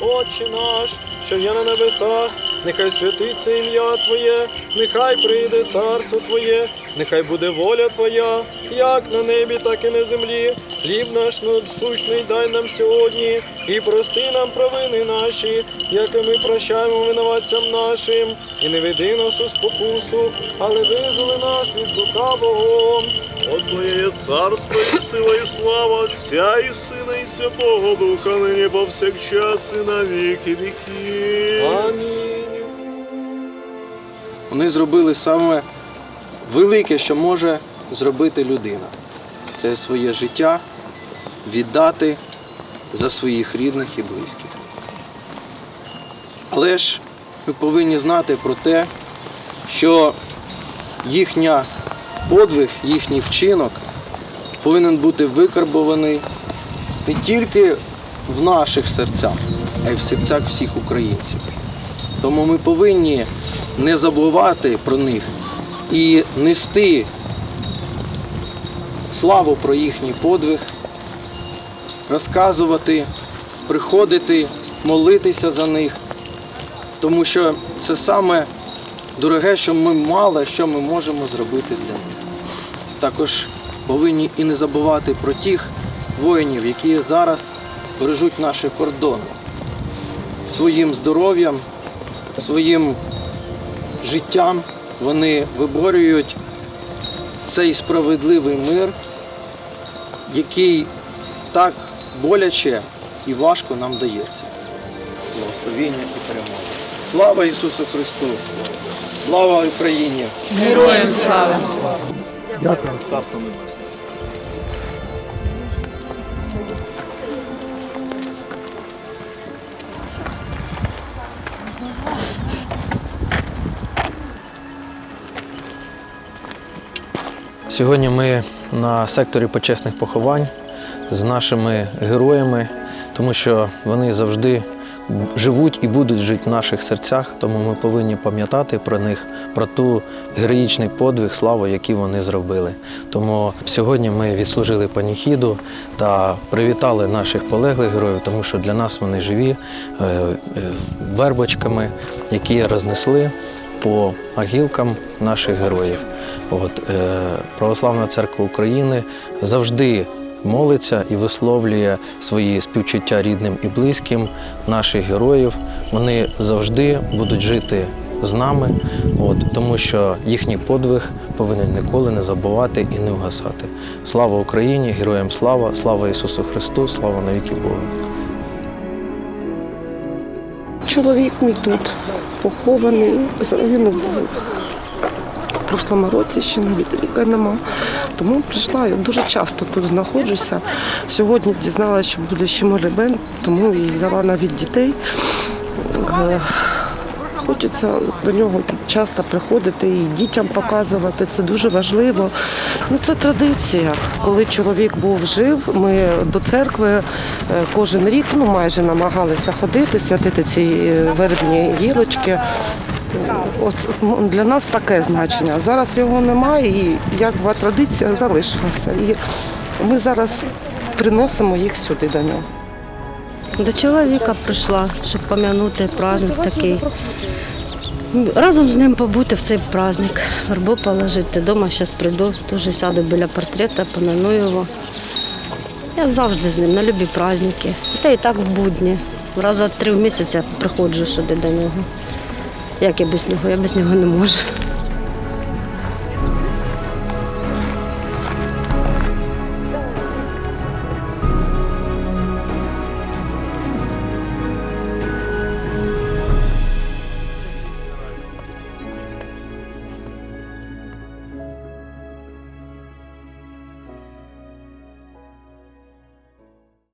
Отче наш, що є на небесах нехай святиться ім'я Твоє, нехай прийде царство Твоє, нехай буде воля Твоя, як на небі, так і на землі. Хліб наш насущний дай нам сьогодні, і прости нам провини наші, як і ми прощаємо винуватцям нашим, і не веди нас у спокусу, але визволи нас від лукавого. От Твоє є царство і сила, і слава Отця і Сина, і Святого Духа, нині повсякчас і на віки віки. Амінь. Вони зробили саме велике, що може зробити людина. Це своє життя віддати за своїх рідних і близьких. Але ж ми повинні знати про те, що їхня подвиг, їхній вчинок повинен бути викарбований не тільки в наших серцях, а й в серцях всіх українців. Тому ми повинні не забувати про них і нести славу про їхній подвиг, розказувати, приходити, молитися за них, тому що це саме дороге, що ми мали, що ми можемо зробити для них. Також повинні і не забувати про тих воїнів, які зараз бережуть наші кордони своїм здоров'ям, своїм життям вони виборюють цей справедливий мир, який так боляче і важко нам дається. Благословіння і перемоги. Слава Ісусу Христу! Слава Україні! Героям слава! Царство Небесне. Сьогодні ми на секторі почесних поховань з нашими героями, тому що вони завжди живуть і будуть жити в наших серцях, тому ми повинні пам'ятати про них, про ту героїчний подвиг, славу, який вони зробили. Тому сьогодні ми відслужили паніхіду та привітали наших полеглих героїв, тому що для нас вони живі е, е, вербочками, які рознесли по агілкам наших героїв. От, е, Православна церква України завжди молиться і висловлює свої співчуття рідним і близьким наших героїв. Вони завжди будуть жити з нами, от, тому що їхній подвиг повинен ніколи не забувати і не вгасати. Слава Україні, героям слава, слава Ісусу Христу, слава навіки Богу. Чоловік мій тут похований, Він в прошлому році, ще навіть ріка нема. Тому прийшла, я дуже часто тут знаходжуся. Сьогодні дізналася, що буде ще молебен, тому і взяла навіть дітей. Хочеться до нього часто приходити і дітям показувати. Це дуже важливо. Ну, це традиція. Коли чоловік був жив, ми до церкви е, кожен рік ну, майже намагалися ходити, святити ці е, вербні гілочки. От для нас таке значення. Зараз його немає, і якби традиція залишилася. І ми зараз приносимо їх сюди до нього. До чоловіка прийшла, щоб пом'янути праздник такий. Разом з ним побути в цей праздник, вербу положити. Дома зараз прийду, теж сяду біля портрета, пом'яну його. Я завжди з ним на любі праздники. Та і так в будні. Раза три в місяць я приходжу сюди до нього. Як я без нього? Я без нього не можу.